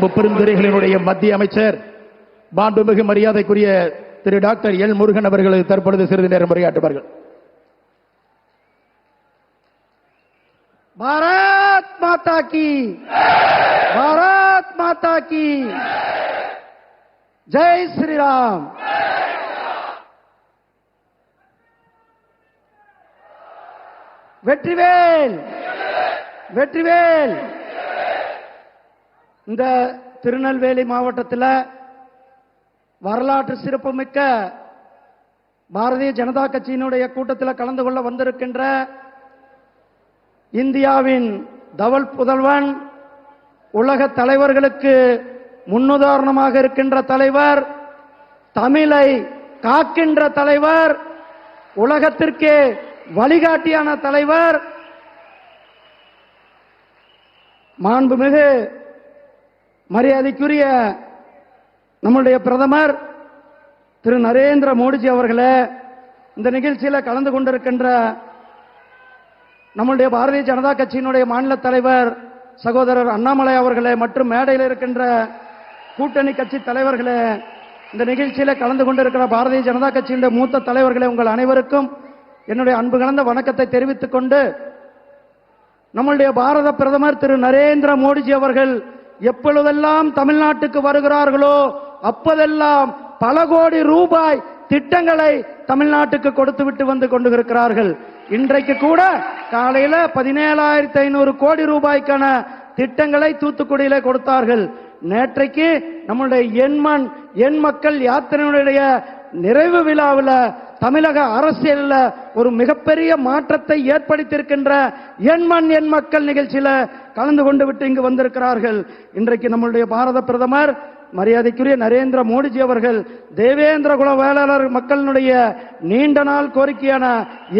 முப்பெருந்துறைகளினுடைய மத்திய அமைச்சர் மாண்புமிகு மரியாதைக்குரிய திரு டாக்டர் எல் முருகன் அவர்களுக்கு தற்பொழுது சிறிது நேரம் உரையாற்றுவார்கள். பாரத் மாதா கி பாரத் மாதா கி ஜெய் ஸ்ரீராம். வெற்றிவேல் வெற்றிவேல். இந்த திருநெல்வேலி மாவட்டத்தில் வரலாற்று சிறப்புமிக்க பாரதிய ஜனதா கட்சியினுடைய கூட்டத்தில் கலந்து கொள்ள வந்திருக்கின்ற இந்தியாவின் தவல் புதல்வன் உலக தலைவர்களுக்கு முன்னுதாரணமாக இருக்கின்ற தலைவர் தமிழை காக்கின்ற தலைவர் உலகத்திற்கே வழிகாட்டியான தலைவர் மாண்புமிகு மரியாதைக்குரிய நம்முடைய பிரதமர் திரு நரேந்திர மோடிஜி அவர்களே இந்த நிகழ்ச்சியில் கலந்து கொண்டிருக்கின்ற நம்முடைய பாரதிய ஜனதா கட்சியினுடைய மாநில தலைவர் சகோதரர் அண்ணாமலை அவர்களே மற்றும் மேடையில் இருக்கின்ற கூட்டணி கட்சி தலைவர்களே இந்த நிகழ்ச்சியில் கலந்து கொண்டிருக்கிற பாரதிய ஜனதா கட்சியினுடைய மூத்த தலைவர்களே உங்கள் அனைவருக்கும் என்னுடைய அன்பு கலந்த வணக்கத்தை தெரிவித்துக் கொண்டு நம்முடைய பாரத பிரதமர் திரு நரேந்திர மோடிஜி அவர்கள் எப்பொழுதெல்லாம் தமிழ்நாட்டுக்கு வருகிறார்களோ அப்போதெல்லாம் பல கோடி ரூபாய் திட்டங்களை தமிழ்நாட்டுக்கு கொடுத்து விட்டு வந்து கொண்டு இருக்கிறார்கள் இன்றைக்கு கூட காலையில பதினேழாயிரத்தி ஐநூறு கோடி ரூபாய்க்கான திட்டங்களை தூத்துக்குடியில கொடுத்தார்கள். நேற்றைக்கு நம்முடைய எண்மண் எண் மக்கள் யாத்திரையினுடைய நிறைவு விழாவில் தமிழக அரசியலில் ஒரு மிகப்பெரிய மாற்றத்தை ஏற்படுத்தியிருக்கின்ற எண்மண் எண் மக்கள் நிகழ்ச்சியில கலந்து கொண்டு விட்டு இங்கு வந்திருக்கிறார்கள். இன்றைக்கு நம்மளுடைய பாரத பிரதமர் மரியாதைக்குரிய நரேந்திர மோடிஜி அவர்கள் தேவேந்திர குல வேளாளர் மக்களினுடைய நீண்ட நாள் கோரிக்கையான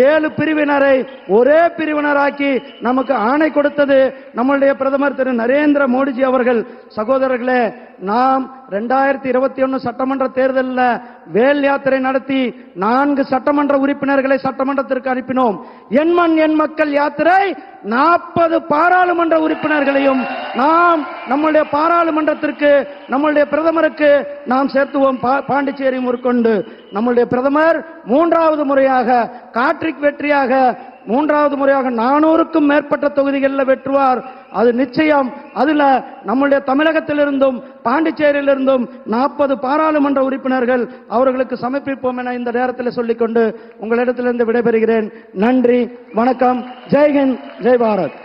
ஏழு பிரிவினரை ஒரே பிரிவினராக்கி நமக்கு ஆணை கொடுத்தது நம்மளுடைய பிரதமர் திரு நரேந்திர மோடிஜி அவர்கள். சகோதரர்களே நாம் ரெண்டாயிரத்தி இருபத்தி ஒன்று சட்டமன்ற தேர்தலில் வேல் யாத்திரை நடத்தி நான்கு சட்டமன்ற உறுப்பினர்களை சட்டமன்றத்திற்கு அனுப்பினோம். எண்மண் எண் மக்கள் யாத்திரை நாற்பது பாராளுமன்ற உறுப்பினர்களையும் நாம் நம்முடைய பாராளுமன்றத்திற்கு நம்முடைய பிரதமருக்கு நாம் சேர்த்துவோம். பா- பாண்டிச்சேரி முற்கொண்டு நம்முடைய பிரதமர் மூன்றாவது முறையாக காற்றிக் வெற்றியாக மூன்றாவது முறையாக நானூறுக்கும் மேற்பட்ட தொகுதிகளில் வெற்றுவார். அது நிச்சயம். அதுல நம்முடைய தமிழகத்திலிருந்தும் பாண்டிச்சேரியிலிருந்தும் நாற்பது பாராளுமன்ற உறுப்பினர்கள் அவர்களுக்கு சமர்ப்பிப்போம் என இந்த நேரத்தில் சொல்லிக்கொண்டு உங்களிடத்திலிருந்து விடைபெறுகிறேன். நன்றி. வணக்கம். ஜெய்ஹிந்த். ஜெய் பாரத்.